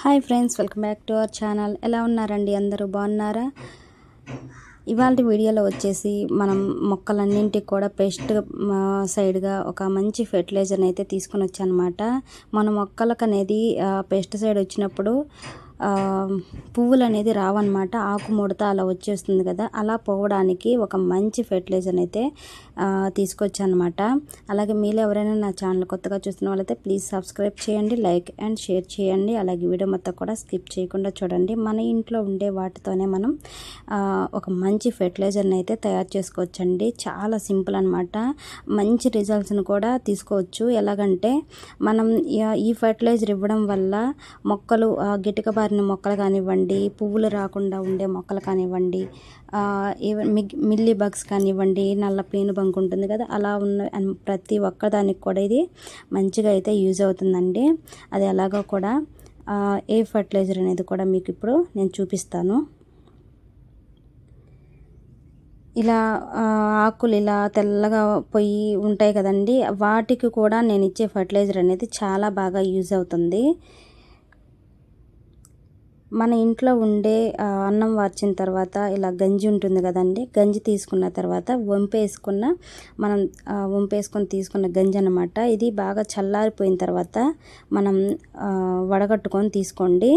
Hi friends welcome back to our channel. ఎలా ఉన్నారండి? అందరూ బాగున్నారా? ఇవాళ వీడియోలో వచ్చేసి మనం మొక్కలన్నింటికి కూడా పెస్ట్ సైడ్గా ఒక మంచి ఫెర్టిలైజర్ని అయితే తీసుకుని వచ్చానమాట. మన మొక్కలకు అనేది పెస్ట్ సైడ్ వచ్చినప్పుడు పువ్వులు అనేది రావన్నమాట. ఆకు ముడత అలా వచ్చేస్తుంది కదా. అలా పోవడానికి ఒక మంచి ఫెర్టిలైజర్ అయితే తీసుకొచ్చానమాట అలాగే మీరు ఎవరైనా నా ఛానల్ కొత్తగా చూస్తున్న వాళ్ళైతే ప్లీజ్ సబ్స్క్రైబ్ చేయండి లైక్ అండ్ షేర్ చేయండి. అలాగే వీడియో మొత్తం కూడా స్కిప్ చేయకుండా చూడండి. మన ఇంట్లో ఉండే వాటితోనే మనం ఒక మంచి ఫెర్టిలైజర్ని అయితే తయారు చేసుకోవచ్చండి. చాలా సింపుల్ అనమాట మంచి రిజల్ట్స్ని కూడా తీసుకోవచ్చు. ఎలాగంటే మనం ఈ ఫెర్టిలైజర్ ఇవ్వడం వల్ల మొక్కలు గిటక బారిన మొక్కలు కానివ్వండి పువ్వులు రాకుండా ఉండే మొక్కలు కానివ్వండి మిల్లీ బగ్స్ కానివ్వండి నల్ల పేను బంక్ ఉంటుంది కదా అలా ఉన్న ప్రతి ఒక్క దానికి కూడా ఇది మంచిగా అయితే యూజ్ అవుతుందండి. అది ఎలాగో కూడా ఏ ఫర్టిలైజర్ అనేది కూడా మీకు ఇప్పుడు నేను చూపిస్తాను. ఇలా ఆకులు ఇలా తెల్లగా పోయి ఉంటాయి కదండి వాటికి కూడా నేను ఇచ్చే ఫర్టిలైజర్ అనేది చాలా బాగా యూజ్ అవుతుంది. మన ఇంట్లో ఉండే అన్నం వార్చిన తర్వాత ఇలా గంజి ఉంటుంది కదండి గంజి తీసుకున్న తర్వాత వంపేసుకున్న మనం వంపేసుకొని తీసుకున్న గంజి అనమాట ఇది బాగా చల్లారిపోయిన తర్వాత మనం వడగట్టుకొని తీసుకోండి.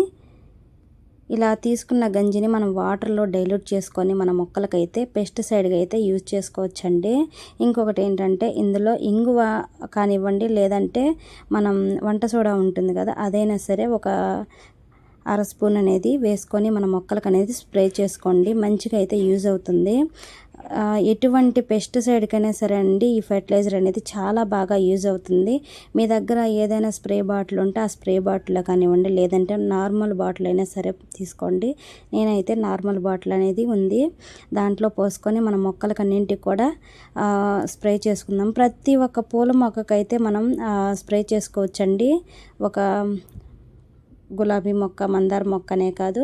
ఇలా తీసుకున్న గంజిని మనం వాటర్లో డైల్యూట్ చేసుకొని మన మొక్కలకైతే పెస్టిసైడ్గా అయితే యూజ్ చేసుకోవచ్చండి. ఇంకొకటి ఏంటంటే ఇందులో ఇంగువ కానివ్వండి లేదంటే మనం వంట సోడా ఉంటుంది కదా అదైనా సరే ఒక అర స్పూన్ అనేది వేసుకొని మన మొక్కలకు అనేది స్ప్రే చేసుకోండి. మంచిగా అయితే యూజ్ అవుతుంది. ఎటువంటి పెస్టిసైడ్కైనా సరే అండి ఈ ఫెర్టిలైజర్ అనేది చాలా బాగా యూజ్ అవుతుంది. మీ దగ్గర ఏదైనా స్ప్రే బాటిల్ ఉంటే ఆ స్ప్రే బాటిల్ కానివ్వండి లేదంటే నార్మల్ బాటిల్ అయినా సరే తీసుకోండి. నేనైతే నార్మల్ బాటిల్ అనేది ఉంది. దాంట్లో పోసుకొని మన మొక్కలకు అన్నింటికి కూడా స్ప్రే చేసుకుందాం. ప్రతి ఒక్క పూల మొక్కకైతే మనం స్ప్రే చేసుకోవచ్చండి. ఒక గులాబీ మొక్క మందార మొక్కనే కాదు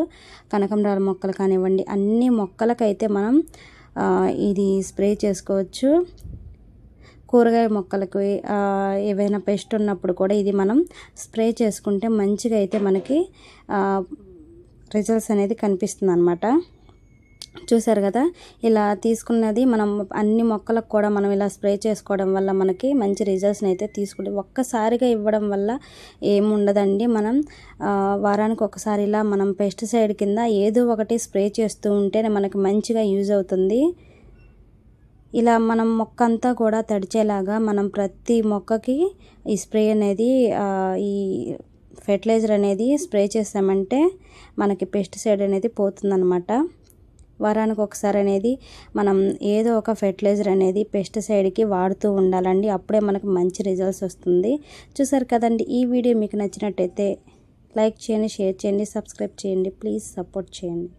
కనకంబరాల మొక్కలు కానివ్వండి అన్ని మొక్కలకైతే మనం ఇది స్ప్రే చేసుకోవచ్చు. కూరగాయ మొక్కలకి ఏవైనా పెస్ట్ ఉన్నప్పుడు కూడా ఇది మనం స్ప్రే చేసుకుంటే మంచిగా అయితే మనకి రిజల్ట్స్ అనేది కనిపిస్తుంది అనమాట చూసారు కదా? ఇలా తీసుకున్నది మనం అన్ని మొక్కలకు కూడా మనం ఇలా స్ప్రే చేసుకోవడం వల్ల మనకి మంచి రిజల్ట్స్ని అయితే తీసుకుంటే ఒక్కసారిగా ఇవ్వడం వల్ల ఏముండదండి. మనం వారానికి ఒకసారి ఇలా మనం పెస్టిసైడ్ కింద ఏదో ఒకటి స్ప్రే చేస్తూ ఉంటేనే మనకి మంచిగా యూజ్ అవుతుంది. ఇలా మనం మొక్క అంతా కూడా తడిచేలాగా మనం ప్రతి మొక్కకి ఈ స్ప్రే అనేది ఈ ఫెర్టిలైజర్ అనేది స్ప్రే చేసామంటే మనకి పెస్టిసైడ్ అనేది పోతుందన్నమాట. వారానికి ఒకసారి అనేది మనం ఏదో ఒక ఫెర్టిలైజర్ అనేది పెస్టిసైడ్కి వాడుతూ ఉండాలండి. అప్పుడే మనకు మంచి రిజల్ట్స్ వస్తుంది. చూసారు కదండి ఈ వీడియో మీకు నచ్చినట్టయితే లైక్ చేయండి షేర్ చేయండి సబ్స్క్రైబ్ చేయండి. ప్లీజ్ సపోర్ట్ చేయండి.